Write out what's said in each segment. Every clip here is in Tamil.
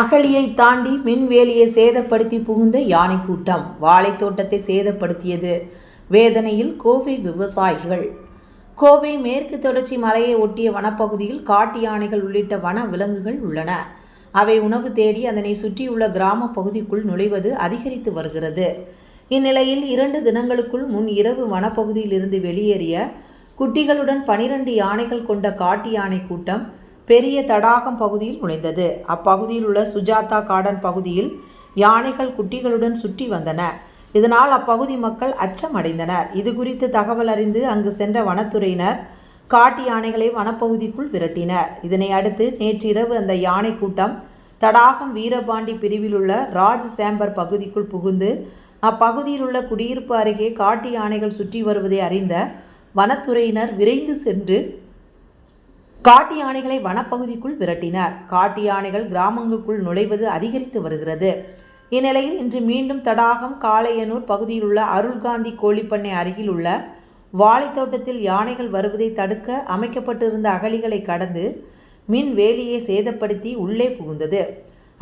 அகழியை தாண்டி மின்வேலியை சேதப்படுத்தி புகுந்த யானை கூட்டம் வாழைத்தோட்டத்தை சேதப்படுத்தியது. வேதனையில் கோவை விவசாயிகள். கோவை மேற்கு தொடர்ச்சி மலையை ஒட்டிய வனப்பகுதியில் காட்டு யானைகள் உள்ளிட்ட வன விலங்குகள் உள்ளன. அவை உணவு தேடி அதனை சுற்றியுள்ள கிராம பகுதிக்குள் நுழைவது அதிகரித்து வருகிறது. இந்நிலையில் இரண்டு தினங்களுக்குள் முன் இரவு வனப்பகுதியில் இருந்து வெளியேறிய குட்டிகளுடன் பனிரெண்டு யானைகள் கொண்ட காட்டு யானை கூட்டம் பெரிய தடாகம் பகுதியில் நுழைந்தது. அப்பகுதியில் உள்ள சுஜாதா கார்டன் பகுதியில் யானைகள் குட்டிகளுடன் சுற்றி வந்தன. இதனால் அப்பகுதி மக்கள் அச்சம் அடைந்தனர் இது குறித்து தகவல் அறிந்து அங்கு சென்ற வனத்துறையினர் காட்டு யானைகளை வனப்பகுதிக்குள் விரட்டினர். இதனை அடுத்து நேற்றிரவு அந்த யானை கூட்டம் தடாகம் வீரபாண்டி பிரிவில் உள்ள ராஜ் சேம்பர் பகுதிக்குள் புகுந்து அப்பகுதியில் உள்ள குடியிருப்பு அருகே காட்டு யானைகள் சுற்றி வருவதை அறிந்த வனத்துறையினர் விரைந்து சென்று காட்டு யானைகளை வனப்பகுதிக்குள் விரட்டினார். காட்டு யானைகள் கிராமங்களுக்குள் நுழைவது அதிகரித்து வருகிறது. இந்நிலையில் இன்று மீண்டும் தடாகம் காளையனூர் பகுதியில் உள்ள அருள்காந்தி கோழிப்பண்ணை அருகில் உள்ள வாழைத்தோட்டத்தில் யானைகள் வருவதை தடுக்க அமைக்கப்பட்டிருந்த அகழிகளை கடந்து மின் வேலியை சேதப்படுத்தி உள்ளே புகுந்தது.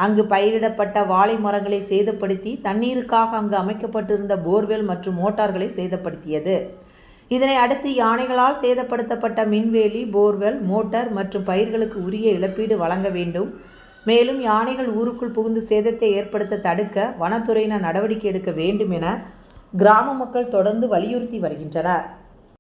அங்கு பயிரிடப்பட்ட வாழை மரங்களை சேதப்படுத்தி தண்ணீருக்காக அங்கு அமைக்கப்பட்டிருந்த போர்வெல் மற்றும் மோட்டார்களை சேதப்படுத்தியது. இதனை அடுத்து யானைகளால் சேதப்படுத்தப்பட்ட மின்வேலி போர்வெல் மோட்டார் மற்றும் பயிர்களுக்கு உரிய இழப்பீடு வழங்க வேண்டும். மேலும் யானைகள் ஊருக்குள் புகுந்து சேதத்தை ஏற்படுத்த தடுக்க வனத்துறையினர் நடவடிக்கை எடுக்க வேண்டும் என கிராம மக்கள் தொடர்ந்து வலியுறுத்தி வருகின்றனர்.